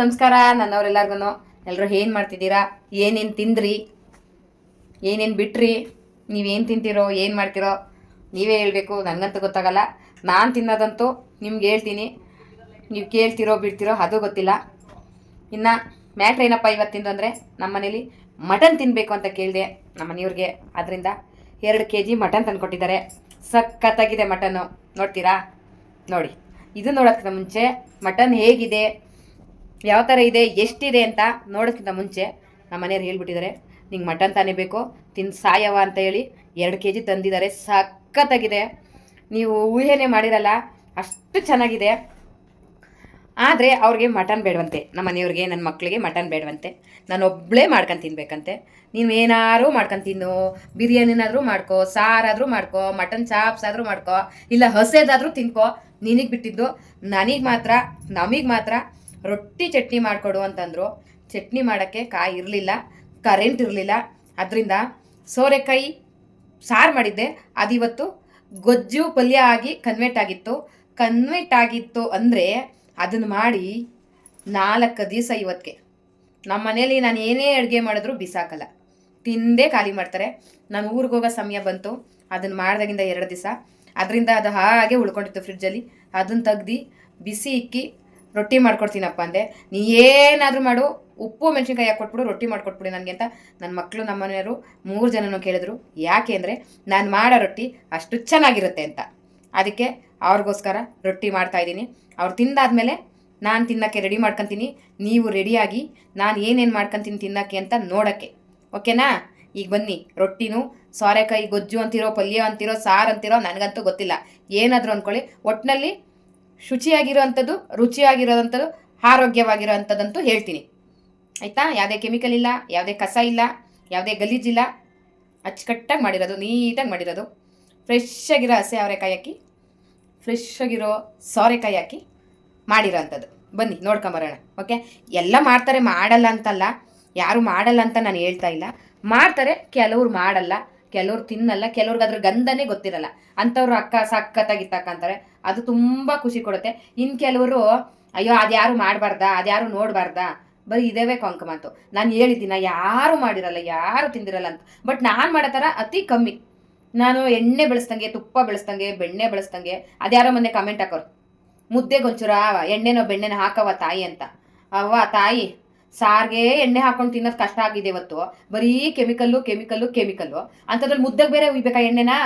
ನಮಸ್ಕಾರ ನನ್ನವರೆಲ್ಲರಿಗೂ ಎಲ್ಲರೂ ಏನು ಮಾಡ್ತಿದ್ದೀರಾ? ಏನೇನು ತಿಂದ್ರಿ? ಏನೇನು ಬಿಟ್ರಿ? ನೀವೇನು ತಿಂತೀರೋ, ಏನು ಮಾಡ್ತೀರೋ? ನೀವೇ ಹೇಳಬೇಕು, ನನಗಂತೂ ಗೊತ್ತಾಗಲ್ಲ. ನಾನು ತಿನ್ನೋದಂತೂ ನಿಮ್ಗೆ ಹೇಳ್ತೀನಿ. ನೀವು ಕೇಳ್ತಿರೋ, ಬಿಡ್ತಿರೋ, ಅದು ಗೊತ್ತಿಲ್ಲ. ಇನ್ನು ಮ್ಯಾಟ್ರ್ ಏನಪ್ಪ ಇವತ್ತಿಂದು ಅಂದರೆ? ನಮ್ಮ ಮನೇಲಿ ಮಟನ್ ತಿನ್ನಬೇಕು ಅಂತ ಕೇಳಿದೆ ನಮ್ಮ ಮನೆಯವ್ರಿಗೆ ಅದರಿಂದ ಎರಡು ಕೆ ಜಿ ಮಟನ್ ತಂದುಕೊಟ್ಟಿದ್ದಾರೆ. ಸಖತ್ತಾಗಿದೆ ಮಟನ್ನು. ನೋಡ್ತೀರಾ? ನೋಡಿ, ಇದು ನೋಡೋಕ್ಕಿಂತ ಮುಂಚೆ ಮಟನ್ ಹೇಗಿದೆ? ಯಾವ ಥರ ಇದೆ, ಎಷ್ಟಿದೆ ಅಂತ ನೋಡೋಕ್ಕಿಂತ ಮುಂಚೆ ನಮ್ಮ ಮನೆಯವ್ರು ಹೇಳ್ಬಿಟ್ಟಿದ್ದಾರೆ, ನಿಂಗೆ ಮಟನ್ ತಾನೇ ಬೇಕು, ತಿನ್ ಸಾಯವ ಅಂತ ಹೇಳಿ ಎರಡು ಕೆ ಜಿ ತಂದಿದ್ದಾರೆ, ಸಖತ್ತಾಗಿದೆ. ನೀವು ಊಹೆನೇ ಮಾಡಿರಲ್ಲ, ಅಷ್ಟು ಚೆನ್ನಾಗಿದೆ. ಆದರೆ ಅವ್ರಿಗೆ ಮಟನ್ ಬೇಡವಂತೆ, ನಮ್ಮ ಮನೆಯವ್ರಿಗೆ ನನ್ನ ಮಕ್ಕಳಿಗೆ ಮಟನ್ ಬೇಡವಂತೆ. ನಾನು ಒಬ್ಬಳೇ ಮಾಡ್ಕೊಂಡು ತಿನ್ಬೇಕಂತೆ. ನೀನು ಏನಾದರೂ ಮಾಡ್ಕೊಂಡು ತಿನ್ನು, ಬಿರಿಯಾನಿನಾದರೂ ಮಾಡ್ಕೋ, ಸಾರಾದರೂ ಮಾಡ್ಕೋ, ಮಟನ್ ಚಾಪ್ಸ್ ಆದರೂ ಮಾಡ್ಕೋ, ಇಲ್ಲ ಹಸೆದಾದರೂ ತಿನ್ಕೋ, ನಿನಗೆ ಬಿಟ್ಟಿದ್ದು ನನಗೆ ಮಾತ್ರ, ನಮಗೆ ಮಾತ್ರ ರೊಟ್ಟಿ ಚಟ್ನಿ ಮಾಡಿಕೊಡು ಅಂತಂದರು. ಚಟ್ನಿ ಮಾಡೋಕ್ಕೆ ಕಾಯಿ ಇರಲಿಲ್ಲ ಕರೆಂಟ್ ಇರಲಿಲ್ಲ. ಅದರಿಂದ ಸೋರೆಕಾಯಿ ಸಾರು ಮಾಡಿದ್ದೆ. ಅದಿವತ್ತು ಗೊಜ್ಜು ಪಲ್ಯ ಆಗಿ ಕನ್ವೆಟ್ ಆಗಿತ್ತು. ಕನ್ವೆಟ್ ಆಗಿತ್ತು ಅಂದರೆ ಅದನ್ನು ಮಾಡಿ ನಾಲ್ಕು ದಿವಸ ಇವತ್ತಿಗೆ ನಮ್ಮ ಮನೇಲಿ ನಾನು ಏನೇ ಅಡುಗೆ ಮಾಡಿದ್ರು ಬಿಸಾಕಲ್ಲ. ತಿಂದೇ ಖಾಲಿ ಮಾಡ್ತಾರೆ. ನಾನು ಊರಿಗೆ ಹೋಗೋ ಸಮಯ ಬಂತು. ಅದನ್ನು ಮಾಡಿದಾಗಿಂದ ಎರಡು ದಿವಸ. ಅದರಿಂದ ಅದು ಹಾಗೆ ಉಳ್ಕೊಂಡಿತ್ತು ಫ್ರಿಡ್ಜಲ್ಲಿ ಅದನ್ನು ತೆಗ್ದು ಬಿಸಿ ಇಕ್ಕಿ ರೊಟ್ಟಿ ಮಾಡ್ಕೊಡ್ತೀನಪ್ಪ ಅಂದೆ. ನೀ ಏನಾದರೂ ಮಾಡು, ಉಪ್ಪು ಮೆಣಸಿನ್ಕಾಯಿ ಹಾಕಿ ಕೊಟ್ಬಿಡು, ರೊಟ್ಟಿ ಮಾಡ್ಕೊಟ್ಬಿಡಿ ನನಗೆ ಅಂತ ನನ್ನ ಮಕ್ಕಳು ನಮ್ಮ ಮನೆಯವರು ಮೂರು ಜನನೂ ಕೇಳಿದ್ರು. ಯಾಕೆ ಅಂದರೆ ನಾನು ಮಾಡೋ ರೊಟ್ಟಿ ಅಷ್ಟು ಚೆನ್ನಾಗಿರುತ್ತೆ ಅಂತ. ಅದಕ್ಕೆ ಅವ್ರಿಗೋಸ್ಕರ ರೊಟ್ಟಿ ಮಾಡ್ತಾ ಇದ್ದೀನಿ. ಅವ್ರು ತಿಂದಾದ್ಮೇಲೆ ನಾನು ತಿನ್ನೋಕ್ಕೆ ರೆಡಿ ಮಾಡ್ಕೊತೀನಿ. ನೀವು ರೆಡಿಯಾಗಿ ನಾನು ಏನೇನು ಮಾಡ್ಕೊತೀನಿ ತಿನ್ನೋಕ್ಕೆ ಅಂತ ನೋಡೋಕ್ಕೆ. ಓಕೆನಾ? ಈಗ ಬನ್ನಿ. ರೊಟ್ಟಿನೂ ಸೋರೆಕಾಯಿ ಗೊಜ್ಜು ಅಂತಿರೋ, ಪಲ್ಯ ಅಂತಿರೋ, ಸಾರು ಅಂತಿರೋ ನನಗಂತೂ ಗೊತ್ತಿಲ್ಲ. ಏನಾದರೂ ಅಂದ್ಕೊಳ್ಳಿ ಒಟ್ಟಿನಲ್ಲಿ ಶುಚಿಯಾಗಿರೋ ಅಂಥದ್ದು ರುಚಿಯಾಗಿರೋವಂಥದ್ದು ಆರೋಗ್ಯವಾಗಿರೋ ಅಂಥದ್ದಂತೂ ಹೇಳ್ತೀನಿ. ಆಯಿತಾ? ಯಾವುದೇ ಕೆಮಿಕಲ್ ಇಲ್ಲ, ಯಾವುದೇ ಕಸ ಇಲ್ಲ, ಯಾವುದೇ ಗಲೀಜಿಲ್ಲ ಅಚ್ಚುಕಟ್ಟಾಗಿ ಮಾಡಿರೋದು, ನೀಟಾಗಿ ಮಾಡಿರೋದು. ಫ್ರೆಶ್ ಆಗಿರೋ ಹಸೆ ಅವರೆಕಾಯಿ ಹಾಕಿ ಫ್ರೆಶ್ ಆಗಿರೋ ಸೋರೆಕಾಯಿ ಹಾಕಿ ಮಾಡಿರೋ ಅಂಥದ್ದು ಬನ್ನಿ ನೋಡ್ಕೊಂಬರೋಣ ಓಕೆ? ಎಲ್ಲ ಮಾಡ್ತಾರೆ, ಮಾಡಲ್ಲ ಅಂತಲ್ಲ, ಯಾರು ಮಾಡಲ್ಲ ಅಂತ ನಾನು ಹೇಳ್ತಾ ಇಲ್ಲ. ಮಾಡ್ತಾರೆ, ಕೆಲವ್ರು ಮಾಡಲ್ಲ. ಕೆಲವ್ರು ತಿನ್ನಲ್ಲ ಕೆಲವ್ರಿಗೆ ಅದ್ರ ಗಂಧನೇ ಗೊತ್ತಿರಲ್ಲ. ಅಂಥವ್ರು ಅಕ್ಕ ಸಕ್ಕತ್ತಾಗಿ ತಕ್ಕಂತಾರೆ ಅದು ತುಂಬ ಖುಷಿ ಕೊಡುತ್ತೆ. ಇನ್ನು ಕೆಲವರು, ಅಯ್ಯೋ, ಅದ್ಯಾರು ಮಾಡಬಾರ್ದಾ? ಅದ್ಯಾರು ನೋಡಬಾರ್ದಾ? ಬರೀ ಇದೇವೇ ಕೊಂಕ ಮಾತು. ನಾನು ಹೇಳಿದ್ದೀನ ಯಾರು ಮಾಡಿರಲ್ಲ, ಯಾರು ತಿಂದಿರಲ್ಲ ಅಂತ. ಬಟ್ ನಾನು ಮಾಡೋ ಥರ ಅತಿ ಕಮ್ಮಿ. ನಾನು ಎಣ್ಣೆ ಬೆಳೆಸ್ದಂಗೆ, ತುಪ್ಪ ಬೆಳೆಸ್ದಂಗೆ, ಬೆಣ್ಣೆ ಬೆಳೆಸ್ದಂಗೆ, ಅದ್ಯಾರೋ ಮೊನ್ನೆ ಕಮೆಂಟ್ ಹಾಕೋರು ಮುದ್ದೆಗೊಂಚೂರ ಎಣ್ಣೆನೋ ಬೆಣ್ಣೆನೋ ಹಾಕವ ತಾಯಿ ಅಂತ. ಅವ್ವ, ತಾಯಿ ಸಾರ್ಗೆ ಎಣ್ಣೆ ಹಾಕೊಂಡು ತಿನ್ನೋದು ಕಷ್ಟ ಆಗಿದೆ ಇವತ್ತು. ಬರೀ ಕೆಮಿಕಲ್ಲು ಕೆಮಿಕಲ್ಲು ಕೆಮಿಕಲ್ಲು. ಅಂಥದ್ರಲ್ಲಿ ಮುದ್ದೆಗೆ ಬೇರೆ ಉಯ್ಬೇಕಾ ಎಣ್ಣೆನಾ?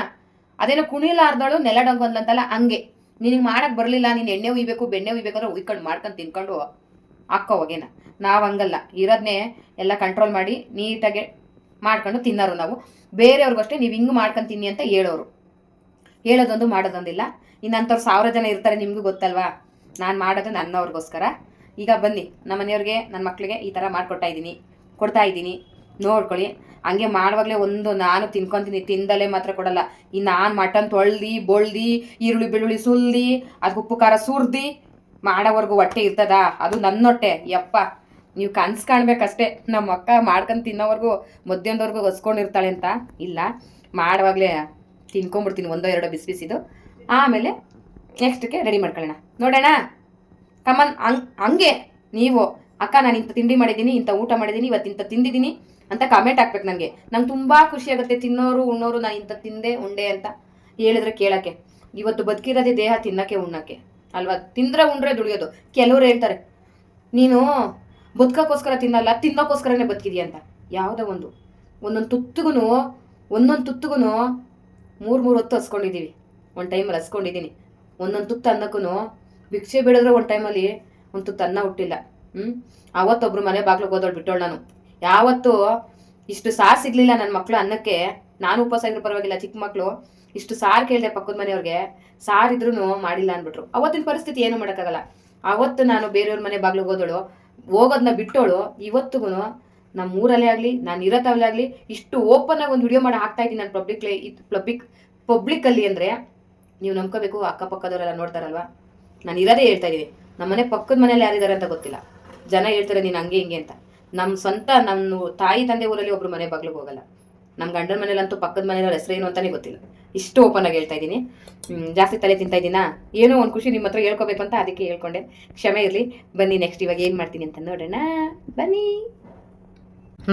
ಅದೇನೋ ಕುಣಿಲಾರ್ದಳು ನೆಲ ಬಂದಂತಲ್ಲ ಹಂಗೆ. ನಿನಗೆ ಮಾಡಕ್ಕೆ ಬರಲಿಲ್ಲ, ನೀನು ಎಣ್ಣೆ ಉಯ್ಬೇಕು, ಬೆಣ್ಣೆ ಉಯ್ಬೇಕಾದ್ರೆ ಉಯ್ಕೊಂಡು ಮಾಡ್ಕೊಂಡು ತಿನ್ಕೊಂಡು ಹಾಕೋ ಹೋಗೇನ. ನಾವು ಹಂಗಲ್ಲ. ಇರೋದನ್ನೇ ಎಲ್ಲ ಕಂಟ್ರೋಲ್ ಮಾಡಿ ನೀಟಾಗೆ ಮಾಡ್ಕೊಂಡು ತಿನ್ನೋರು ನಾವು. ಬೇರೆಯವ್ರಿಗೂ ಅಷ್ಟೇ ನೀವು ಹಿಂಗೆ ಮಾಡ್ಕೊಂಡು ತಿನ್ನಿ ಅಂತ ಹೇಳೋರು. ಹೇಳೋದೊಂದು ಮಾಡೋದೊಂದಿಲ್ಲ. ಇನ್ನಂಥವ್ರು ಸಾವಿರ ಜನ ಇರ್ತಾರೆ ನಿಮಗೂ ಗೊತ್ತಲ್ವಾ? ನಾನು ಮಾಡೋದು ನನ್ನವ್ರಿಗೋಸ್ಕರ. ಈಗ ಬನ್ನಿ ನಮ್ಮ ಮನೆಯವ್ರಿಗೆ ನನ್ನ ಮಕ್ಕಳಿಗೆ ಈ ಥರ ಮಾಡಿಕೊಡ್ತಾ ಇದ್ದೀನಿ, ಕೊಡ್ತಾ ಇದ್ದೀನಿ. ನೋಡ್ಕೊಳ್ಳಿ, ಹಂಗೆ ಮಾಡುವಾಗಲೇ ಒಂದು ನಾನು ತಿನ್ಕೊತೀನಿ, ತಿಂದಲೇ ಮಾತ್ರ ಕೊಡಲ್ಲ. ಈ ನಾನು ಮಟನ್ ತೊಳ್ದು, ಬೊಳ್ದು, ಈರುಳ್ಳಿ, ಬೆಳ್ಳುಳ್ಳಿ ಸುಲ್ದು ಅದು ಉಪ್ಪು, ಖಾರ ಸುರ್ದು ಮಾಡೋವರೆಗೂ ಹೊಟ್ಟೆ ಇರ್ತದ? ಅದು ನನ್ನ ಹೊಟ್ಟೆ, ಯಪ್ಪ. ನೀವು ಕನ್ಸು ಕಾಣ್ಬೇಕಷ್ಟೇ, ನಮ್ಮ ಅಕ್ಕ ಮಾಡ್ಕೊಂಡು ತಿನ್ನೋವರೆಗೂ, ಮಧ್ಯಾಹ್ನದವರೆಗೂ ಹೊಸ್ಕೊಂಡಿರ್ತಾಳೆ ಅಂತ. ಇಲ್ಲ, ಮಾಡುವಾಗಲೇ ತಿನ್ಕೊಂಬಿಡ್ತೀನಿ, ಒಂದೋ ಎರಡೋ ಬಿಸಿ ಬಿಸಿದು. ಆಮೇಲೆ ನೆಕ್ಸ್ಟ್ಗೆ ರೆಡಿ ಮಾಡ್ಕೊಳ್ಳೋಣ. ನೋಡೋಣ? ಕಮನ್ ಹಂಗ್ ನೀವು, ಅಕ್ಕ, ನಾನು ಇಂಥ ತಿಂಡಿ ಮಾಡಿದ್ದೀನಿ, ಇಂಥ ಊಟ ಮಾಡಿದ್ದೀನಿ, ಇವತ್ತು ಇಂಥ ತಿಂದಿದ್ದೀನಿ ಅಂತ ಕಮೆಂಟ್ ಹಾಕ್ಬೇಕು ನನಗೆ. ನಂಗೆ ತುಂಬ ಖುಷಿ ಆಗುತ್ತೆ, ತಿನ್ನೋರು, ಉಣ್ಣೋರು, ನಾನು ಇಂಥ ತಿಂದೆ, ಉಂಡೆ ಅಂತ ಹೇಳಿದ್ರೆ ಕೇಳೋಕ್ಕೆ. ಇವತ್ತು ಬದುಕಿರೋದೇ ದೇಹ ತಿನ್ನೋಕ್ಕೆ, ಉಣ್ಣೋಕ್ಕೆ. ಅಲ್ವಾ? ತಿಂದರೆ ಉಂಡ್ರೆ ದುಡಿಯೋದು. ಕೆಲವ್ರು ಹೇಳ್ತಾರೆ, ನೀನು ಬದುಕೋಕ್ಕೋಸ್ಕರ ತಿನ್ನಲ್ಲ, ತಿನ್ನೋಕ್ಕೋಸ್ಕರನೇ ಬದುಕಿದೀಯ ಅಂತ. ಯಾವುದೋ ಒಂದು, ಒಂದೊಂದು ತುತ್ತಿಗೂ ಒಂದೊಂದು ತುತ್ತಿಗೂ ಮೂರು ಮೂರು ಹೊತ್ತು ಹಸ್ಕೊಂಡಿದ್ದೀವಿ. ಒಂದು ಟೈಮಲ್ಲಿ ಹಸ್ಕೊಂಡಿದ್ದೀನಿ. ಒಂದೊಂದು ತುತ್ತು ಅನ್ನಕ್ಕೂ ಭಿಕ್ಷೆ ಬಿಡಿದ್ರೆ ಒಂದು ಟೈಮಲ್ಲಿ ಒಂದು ತನ್ನ ಹುಟ್ಟಿಲ್ಲ. ಹ್ಞೂ ಅವತ್ತೊಬ್ರು ಮನೆ ಬಾಗ್ಲಿಗೆ ಹೋದೋಳು ಬಿಟ್ಟೋಳು ನಾನು. ಯಾವತ್ತೂ ಇಷ್ಟು ಸಾರು ಸಿಗ್ಲಿಲ್ಲ ನನ್ನ ಮಕ್ಕಳು ಅನ್ನಕ್ಕೆ. ನಾನು ಉಪವಾಸ ಇದ್ರೂ ಪರವಾಗಿಲ್ಲ ಚಿಕ್ಕ ಮಕ್ಕಳು ಇಷ್ಟು ಸಾರು ಕೇಳಿದೆ ಪಕ್ಕದ ಮನೆಯವ್ರಿಗೆ. ಸಾರಿದ್ರೂ ಮಾಡಿಲ್ಲ ಅಂದ್ಬಿಟ್ರು ಅವತ್ತಿನ ಪರಿಸ್ಥಿತಿ ಏನು ಮಾಡೋಕ್ಕಾಗಲ್ಲ. ಅವತ್ತು ನಾನು ಬೇರೆಯವ್ರ ಮನೆ ಬಾಗ್ಲಿಗೆ ಹೋದೋಳು. ಹೋಗೋದನ್ನ ಬಿಟ್ಟೋಳು. ಇವತ್ತಿಗೂ ನಮ್ಮ ಊರಲ್ಲೇ ಆಗಲಿ, ನಾನು ಇರೋತಾವಲ್ಲೇ ಆಗಲಿ, ಇಷ್ಟು ಓಪನ್ ಆಗಿ ಒಂದು ವಿಡಿಯೋ ಮಾಡಿ ಹಾಕ್ತಾ ಇದ್ದೀನಿ ನಾನು ಪಬ್ಲಿಕ್ ಪಬ್ಲಿಕ್ ಪಬ್ಲಿಕ್ಕಲ್ಲಿ ಅಂದರೆ, ನೀವು ನಂಬ್ಕೋಬೇಕು, ಅಕ್ಕಪಕ್ಕದವರೆಲ್ಲ ನೋಡ್ತಾರಲ್ವಾ? ನಾನು ಇರೋದೇ ಹೇಳ್ತಾ ಇದ್ದೀನಿ. ನಮ್ಮ ಮನೆ ಪಕ್ಕದ ಮನೇಲಿ ಯಾರಿದ್ದಾರೆ ಅಂತ ಗೊತ್ತಿಲ್ಲ. ಜನ ಹೇಳ್ತಾರೆ, ನೀನು ಹಂಗೆ, ಹಿಂಗೆ ಅಂತ. ನಮ್ಮ ಸ್ವಂತ ನಮ್ಮ ತಾಯಿ, ತಂದೆ ಊರಲ್ಲಿ ಒಬ್ರು ಮನೆ ಬಾಗ್ಲಿಗೆ ಹೋಗಲ್ಲ. ನಮ್ಮ ಗಂಡನ ಮನೇಲಂತೂ ಪಕ್ಕದ ಮನೇಲಿ ಹೆಸರು ಏನು ಅಂತಾನೆ ಗೊತ್ತಿಲ್ಲ. ಇಷ್ಟು ಓಪನ್ ಆಗಿ ಹೇಳ್ತಾ ಇದ್ದೀನಿ. ಜಾಸ್ತಿ ತಲೆ ತಿಂತಾ ಇದ್ದೀನಾ? ಏನೋ ಒಂದು ಖುಷಿ ನಿಮ್ಮ ಹತ್ರ ಹೇಳ್ಕೊಬೇಕು ಅಂತ ಅದಕ್ಕೆ ಹೇಳ್ಕೊಂಡೆ. ಕ್ಷಮೆ ಇರಲಿ. ಬನ್ನಿ ನೆಕ್ಸ್ಟ್ ಇವಾಗ ಏನು ಮಾಡ್ತೀನಿ ಅಂತ ನೋಡೋಣ. ಬನ್ನಿ.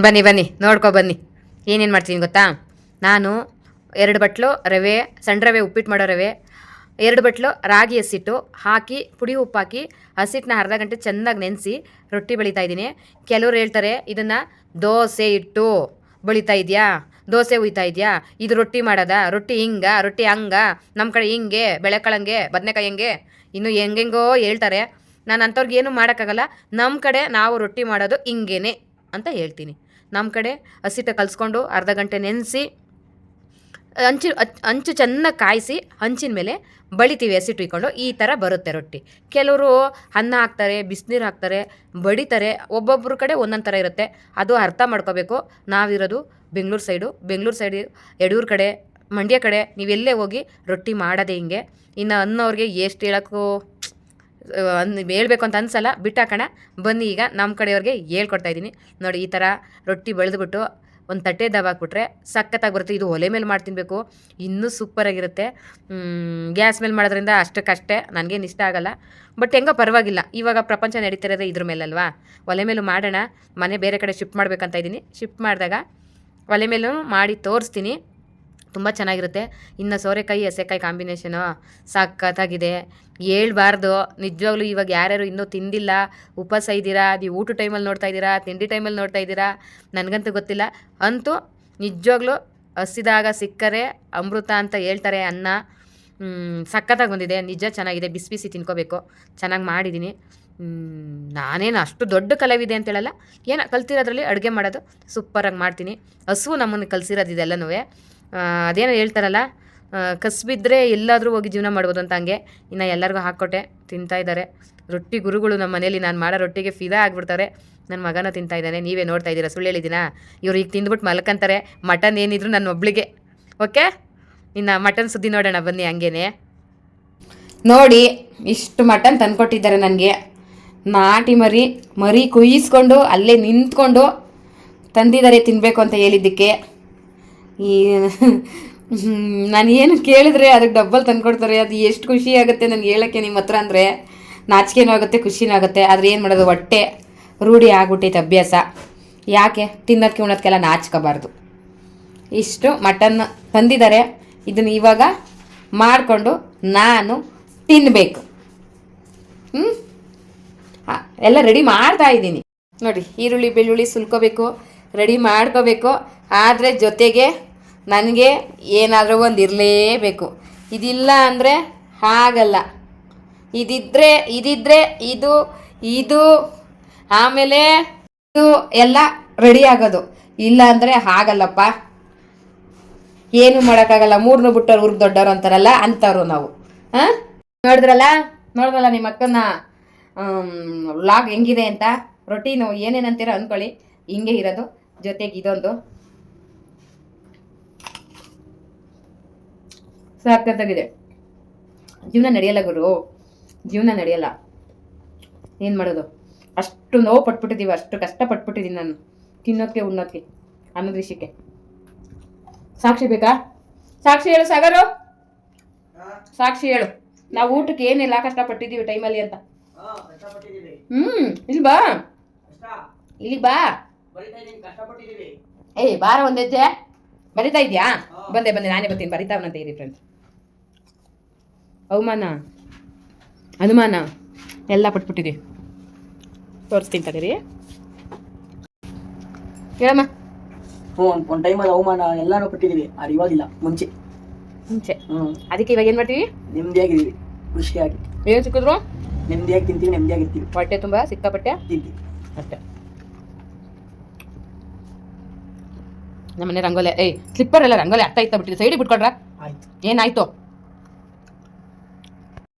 ಬನ್ನಿ ಬನ್ನಿ. ನೋಡ್ಕೊ, ಬನ್ನಿ. ಏನೇನು ಮಾಡ್ತೀನಿ ಗೊತ್ತಾ? ನಾನು ಎರಡು ಬಟ್ಲು, ರವೆ, ಸಣ್ಣ ರವೆ, ಉಪ್ಪಿಟ್ಟು ಮಾಡೋ ರವೆ ಎರಡು ಬಟ್ಲು, ರಾಗಿ ಹಸಿಟ್ಟು ಹಾಕಿ, ಪುಡಿ ಉಪ್ಪು ಹಾಕಿ ಹಸಿಟ್ಟನ್ನ ಅರ್ಧ ಗಂಟೆ ಚೆನ್ನಾಗಿ ನೆನೆಸಿ ರೊಟ್ಟಿ ಬೆಳೀತಾ ಇದ್ದೀನಿ. ಕೆಲವ್ರು ಹೇಳ್ತಾರೆ, ಇದನ್ನು ದೋಸೆ ಇಟ್ಟು ಬಳಿತಾ ಇದೆಯಾ? ದೋಸೆ ಉಯ್ತಾ ಇದೆಯಾ? ಇದು ರೊಟ್ಟಿ ಮಾಡೋದ? ರೊಟ್ಟಿ ಹಿಂಗ, ರೊಟ್ಟಿ ಹಂಗ? ನಮ್ಮ ಕಡೆ ಹಿಂಗೆ, ಬೆಳೆಕಳಂಗೆ, ಬದನೆಕಾಯಿ ಹೆಂಗೆ? ಇನ್ನು ಹೆಂಗೆಂಗೋ ಹೇಳ್ತಾರೆ. ನಾನು ಅಂಥವ್ರಿಗೆ ಏನು ಮಾಡೋಕ್ಕಾಗಲ್ಲ. ನಮ್ಮ ಕಡೆ ನಾವು ರೊಟ್ಟಿ ಮಾಡೋದು ಹಿಂಗೇನೆ ಅಂತ ಹೇಳ್ತೀನಿ. ನಮ್ಮ ಕಡೆ ಹಸಿಟ್ಟು ಕಲಿಸ್ಕೊಂಡು ಅರ್ಧ ಗಂಟೆ ನೆನೆಸಿ ಹಂಚು ಹಚ್- ಚೆನ್ನಾಗಿ ಕಾಯಿಸಿ ಹಂಚಿನ ಮೇಲೆ ಬಳಿತೀವಿ ಹಸಿಟ್ಟು ಇಟ್ಕೊಂಡು ಈ ಥರ ಬರುತ್ತೆ ರೊಟ್ಟಿ. ಕೆಲವರು ಅನ್ನ ಹಾಕ್ತಾರೆ, ಬಿಸಿನೀರು ಹಾಕ್ತಾರೆ, ಬಡಿತಾರೆ ಒಬ್ಬೊಬ್ಬರ ಕಡೆ ಒಂದೊಂದು ಥರ ಇರುತ್ತೆ. ಅದು ಅರ್ಥ ಮಾಡ್ಕೋಬೇಕು. ನಾವಿರೋದು ಬೆಂಗಳೂರು ಸೈಡು. ಬೆಂಗಳೂರು ಸೈಡ್ ಎಡೂರು ಕಡೆ, ಮಂಡ್ಯ ಕಡೆ ನೀವೆಲ್ಲೇ ಹೋಗಿ ರೊಟ್ಟಿ ಮಾಡೋದೇ ಹಿಂಗೆ. ಇನ್ನು ಅನ್ನೋರಿಗೆ ಎಷ್ಟು ಹೇಳೋಕ್ಕೂ ಹೇಳ್ಬೇಕು ಅಂತ ಅನ್ಸಲ್ಲ. ಬಿಟ್ಟಾಕಣ. ಬನ್ನಿ ಈಗ ನಮ್ಮ ಕಡೆಯವ್ರಿಗೆ ಹೇಳ್ಕೊಡ್ತಾ ಇದ್ದೀನಿ. ನೋಡಿ ಈ ಥರ ರೊಟ್ಟಿ ಬೆಳೆದ್ಬಿಟ್ಟು ಒಂದು ತಟ್ಟೆ ದಬಾಕ್ಬಿಟ್ರೆ ಸಖತ್ತಾಗಿ ಬರುತ್ತೆ. ಇದು ಒಲೆ ಮೇಲೆ ಮಾಡಿ ತಿನ್ನಬೇಕು ಇನ್ನೂ ಸೂಪರಾಗಿರುತ್ತೆ ಗ್ಯಾಸ್ ಮೇಲೆ ಮಾಡೋದ್ರಿಂದ ಅಷ್ಟಕ್ಕಷ್ಟೇ ನನಗೇನು ಇಷ್ಟ ಆಗಲ್ಲ. ಬಟ್ ಹೆಂಗೋ ಪರವಾಗಿಲ್ಲ. ಇವಾಗ ಪ್ರಪಂಚ ನಡೀತಿರೋದೇ ಇದ್ರ ಮೇಲಲ್ವಾ? ಒಲೆ ಮೇಲೂ ಮಾಡೋಣ. ಮನೆ ಬೇರೆ ಕಡೆ ಶಿಫ್ಟ್ ಮಾಡ್ಬೇಕಂತ ಇದ್ದೀನಿ. ಶಿಫ್ಟ್ ಮಾಡಿದಾಗ ಒಲೆ ಮೇಲೂ ಮಾಡಿ ತೋರಿಸ್ತೀನಿ. ತುಂಬ ಚೆನ್ನಾಗಿರುತ್ತೆ. ಇನ್ನು ಸೋರೆಕಾಯಿ ಹಸೆಕಾಯಿ ಕಾಂಬಿನೇಷನು ಸಖತ್ತಾಗಿದೆ. ಹೇಳ್ಬಾರ್ದು. ನಿಜವಾಗ್ಲೂ ಇವಾಗ ಯಾರ್ಯಾರು ಇನ್ನೂ ತಿಂದಿಲ್ಲ, ಉಪವಾಸ ಇದ್ದೀರಾ, ನೀವು ಊಟ ಟೈಮಲ್ಲಿ ನೋಡ್ತಾ ಇದ್ದೀರಾ, ತಿಂಡಿ ಟೈಮಲ್ಲಿ ನೋಡ್ತಾ ಇದ್ದೀರಾ, ನನಗಂತೂ ಗೊತ್ತಿಲ್ಲ. ಅಂತೂ ನಿಜವಾಗ್ಲೂ ಹಸಿದಾಗ ಸಿಕ್ಕರೆ ಅಮೃತ ಅಂತ ಹೇಳ್ತಾರೆ ಅನ್ನ. ಸಖತ್ತಾಗಿ ಬಂದಿದೆ. ನಿಜ ಚೆನ್ನಾಗಿದೆ. ಬಿಸಿ ಬಿಸಿ ತಿನ್ಕೋಬೇಕು. ಚೆನ್ನಾಗಿ ಮಾಡಿದ್ದೀನಿ ನಾನೇನು ಅಷ್ಟು ದೊಡ್ಡ ಕಲಾವಿದೆ ಅಂತ ಹೇಳಲ್ಲ. ಏನೋ ಕಲ್ತಿರೋದ್ರಲ್ಲಿ ಅಡುಗೆ ಮಾಡೋದು ಸೂಪರಾಗಿ ಮಾಡ್ತೀನಿ. ಹಸು ನಮ್ಮನ್ನು ಕಲಿಸಿರೋದು ಇದೆಲ್ಲನೂ ಅದೇನೋ ಹೇಳ್ತಾರಲ್ಲ ಕಸ್ಬಿದ್ದರೆ ಕಸ್ಬಿದ್ರೆ ಎಲ್ಲಾದರೂ ಹೋಗಿ ಜೀವನ ಮಾಡ್ಬೋದು ಅಂತ ಹಂಗೆ. ಇನ್ನು ಎಲ್ಲರಿಗೂ ಹಾಕ್ಕೊಟ್ಟೆ, ತಿಂತಾ ಇದ್ದಾರೆ ರೊಟ್ಟಿ ಗುರುಗಳು ನಮ್ಮ ಮನೇಲಿ ನಾನು ಮಾಡೋ ರೊಟ್ಟಿಗೆ ಫಿದಾ ಆಗಿಬಿಡ್ತಾರೆ. ನನ್ನ ಮಗನ ತಿಂತಾ ಇದ್ದಾನೆ, ನೀವೇ ನೋಡ್ತಾ ಇದ್ದೀರಾ, ಸುಳ್ಳು ಹೇಳಿದ್ದೀನಾ? ಇವ್ರು ಈಗ ತಿಂದ್ಬಿಟ್ಟು ಮಲ್ಕಂತಾರೆ, ಮಟನ್ ಏನಿದ್ರು ನನ್ನ ಒಬ್ಳಿಗೆ. ಓಕೆ? ಇನ್ನು ಮಟನ್ ಸುದ್ದಿ ನೋಡೋಣ, ಬನ್ನಿ ಹಂಗೇನೆ. ನೋಡಿ, ಇಷ್ಟು ಮಟನ್ ತಂದುಕೊಟ್ಟಿದ್ದಾರೆ ನನಗೆ. ನಾಟಿ ಮರಿ ಮರಿ ಕುಯ್ಯಿಸ್ಕೊಂಡು ಅಲ್ಲೇ ನಿಂತ್ಕೊಂಡು ತಂದಿದ್ದಾರೆ ತಿನ್ನಬೇಕು ಅಂತ ಹೇಳಿದ್ದಕ್ಕೆ. ಈ ನಾನು ಏನು ಕೇಳಿದ್ರೆ ಅದಕ್ಕೆ ಡಬ್ಬಲ್ ತಂದ್ಕೊಡ್ತಾರೆ. ಅದು ಎಷ್ಟು ಖುಷಿ ಆಗುತ್ತೆ ನನಗೆ ಹೇಳೋಕ್ಕೆ ನಿಮ್ಮ ಹತ್ರ ಅಂದರೆ ನಾಚಿಕೆನೂ ಆಗುತ್ತೆ, ಖುಷಿನೂ ಆಗುತ್ತೆ. ಆದರೆ ಏನು ಮಾಡೋದು, ಹೊಟ್ಟೆ ರೂಢಿ ಆಗ್ಬಿಟ್ಟೈತೆ ಅಭ್ಯಾಸ. ಯಾಕೆ? ತಿನ್ನೋದಕ್ಕೆ ಉಣ್ಣೋದಕ್ಕೆಲ್ಲ ನಾಚ್ಕೋಬಾರ್ದು. ಇಷ್ಟು ಮಟನ್ ತಂದಿದ್ದಾರೆ. ಇದನ್ನು ಇವಾಗ ಮಾಡಿಕೊಂಡು ನಾನು ತಿನ್ನಬೇಕು ಹ್ಞೂ ಎಲ್ಲ ರೆಡಿ ಮಾಡ್ತಾ ಇದ್ದೀನಿ. ನೋಡಿ, ಈರುಳ್ಳಿ, ಬೆಳ್ಳುಳ್ಳಿ ಸುಲ್ಕೋಬೇಕು ರೆಡಿ ಮಾಡ್ಕೋಬೇಕು. ಆದರೆ ಜೊತೆಗೆ ನನಗೆ ಏನಾದರೂ ಒಂದು ಇರಲೇಬೇಕು. ಇದಿಲ್ಲ ಅಂದರೆ ಆಗಲ್ಲ ಇದಿದ್ರೆ ಇದಿದ್ರೆ ಇದು ಇದು, ಆಮೇಲೆ ಇದು ಎಲ್ಲ ರೆಡಿ ಆಗೋದು. ಇಲ್ಲ ಅಂದರೆ ಆಗಲ್ಲಪ್ಪ ಏನು ಮಾಡೋಕ್ಕಾಗಲ್ಲ. ಮೂರನ್ನು ಬಿಟ್ಟವ್ರು ಊರಿಗೆ ದೊಡ್ಡವರು ಅಂತಾರಲ್ಲ, ಅಂಥವ್ರು ನಾವು. ಹಾಂ? ನೋಡಿದ್ರಲ್ಲ? ನೋಡಿದ್ರಲ್ಲ ನಿಮ್ಮ ಅಕ್ಕನ ವ್ಲಾಗ್ ಹೆಂಗಿದೆ ಅಂತ? ರೊಟೀನು ಏನೇನಂತೀರ ಅಂದ್ಕೊಳ್ಳಿ. ಹಿಂಗೆ ಇರೋದು. ಜೊತೆಗೆ ಇದೊಂದು. ಸಖತ್ತಾಗಿದೆ ಜೀವನ ನಡೆಯಲ್ಲ ಗುರು. ಜೀವನ ನಡೆಯಲ್ಲ. ಏನು ಮಾಡೋದು? ಅಷ್ಟು ನೋವು ಪಟ್ಬಿಟ್ಟಿದ್ದೀವಿ ಅಷ್ಟು ಕಷ್ಟ ಪಟ್ಬಿಟ್ಟಿದ್ದೀನಿ ನಾನು. ತಿನ್ನೋದಕ್ಕೆ ಉಣ್ಣೋದಕ್ಕೆ ಅನ್ನೋದು ವಿಷಯಕ್ಕೆ ಸಾಕ್ಷಿ ಬೇಕಾ? ಸಾಕ್ಷಿ ಹೇಳು ಸಾಗರು. ಸಾಕ್ಷಿ ಹೇಳು. ನಾವು ಊಟಕ್ಕೆ ಏನೆಲ್ಲ ಕಷ್ಟಪಟ್ಟಿದ್ದೀವಿ ಟೈಮಲ್ಲಿ ಅಂತ. ಹ್ಮ್ ಇಲ್ಲಿ ಬಾ. ಇಲ್ಲಿ ಬಾ. ಏಯ್ ಬಾರ ಒಂದ್ ಹೆಜ್ಜೆ ಬರಿತಾ ಇದೆಯಾ. ಬಂದೆ ಬಂದೆ ನಾನೇ ಬರ್ತೀನಿ. ಬರಿತಾವನಂತ ಇರಿ ಫ್ರೆಂಡ್ಸ್ ಅವಮಾನ? ಅನುಮಾನ? ಎಲ್ಲ ಪಟ್ಬಿಟ್ಟಿದ್ದೀವಿ ತೋರಿಸ್ತೀನಿ ತಡೀರಿ ಹೇಳಮ್ಮ. ಹ್ಞೂ ಒಂದು ಟೈಮಲ್ಲಿ ಅವಮಾನ ಎಲ್ಲಾನು ಪಟ್ಟಿದ್ದೀವಿ ಅದು ಇವಾಗಿಲ್ಲ ಮುಂಚೆ. ಮುಂಚೆ. ಹ್ಮ್. ಅದಕ್ಕೆ ಇವಾಗ ಏನು ಮಾಡ್ತೀವಿ? ನೆಮ್ಮದಿಯಾಗಿದ್ದೀವಿ ಖುಷಿಯಾಗಿ. ಏನು ಸಿಕ್ಕಿದ್ರು? ನೆಮ್ಮದಿಯಾಗಿ ತಿಂತೀವಿ ನೆಮ್ಮದಿಯಾಗಿರ್ತೀವಿ ಹೊಟ್ಟೆ ತುಂಬ ಸಿಕ್ಕಾಪಟ್ಟೆ? ತಿಂತೀವಿ. ಅಷ್ಟೇ. ನಮ್ಮನೆ ರಂಗೋಲೆ ಏಯ್ ಸ್ಲಿಪ್ಪರ್ ಎಲ್ಲ ರಂಗೋಲೆ ಅರ್ಥ ಆಯ್ತಾ ಬಿಟ್ಟಿದೆ. ಸೈಡಿಗೆ ಬಿಟ್ಕೊಡ್ರ? ಆಯ್ತು. ಏನಾಯ್ತು?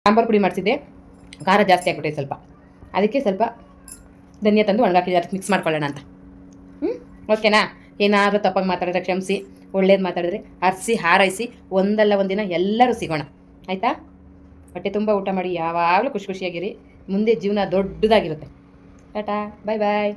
ಸಾಂಬಾರು ಪುಡಿ ಮಾಡಿಸಿದ್ದೆ. ಖಾರ ಜಾಸ್ತಿ ಆಗ್ಬಿಟ್ಟೆ ಸ್ವಲ್ಪ. ಅದಕ್ಕೆ ಸ್ವಲ್ಪ ಧನಿಯಾ ತಂದು ಒಣಗಾಕಿ ಅದಕ್ಕೆ ಮಿಕ್ಸ್ ಮಾಡ್ಕೊಳ್ಳೋಣ ಅಂತ. ಹ್ಞೂ ಓಕೆನಾ ಏನಾದರೂ ತಪ್ಪಾಗಿ ಮಾತಾಡಿದ್ರೆ ಕ್ಷಮಿಸಿ. ಒಳ್ಳೇದು ಮಾತಾಡಿದ್ರೆ ಹರಿಸಿ ಹಾರೈಸಿ. ಒಂದಲ್ಲ ಒಂದಿನ ಎಲ್ಲರೂ ಸಿಗೋಣ. ಆಯಿತಾ? ಹೊಟ್ಟೆ ತುಂಬ ಊಟ ಮಾಡಿ. ಯಾವಾಗಲೂ ಖುಷಿ ಖುಷಿಯಾಗಿರಿ. ಮುಂದೆ ಜೀವನ ದೊಡ್ಡದಾಗಿರುತ್ತೆ. ಟಾಟಾ ಬಾಯ್ ಬಾಯ್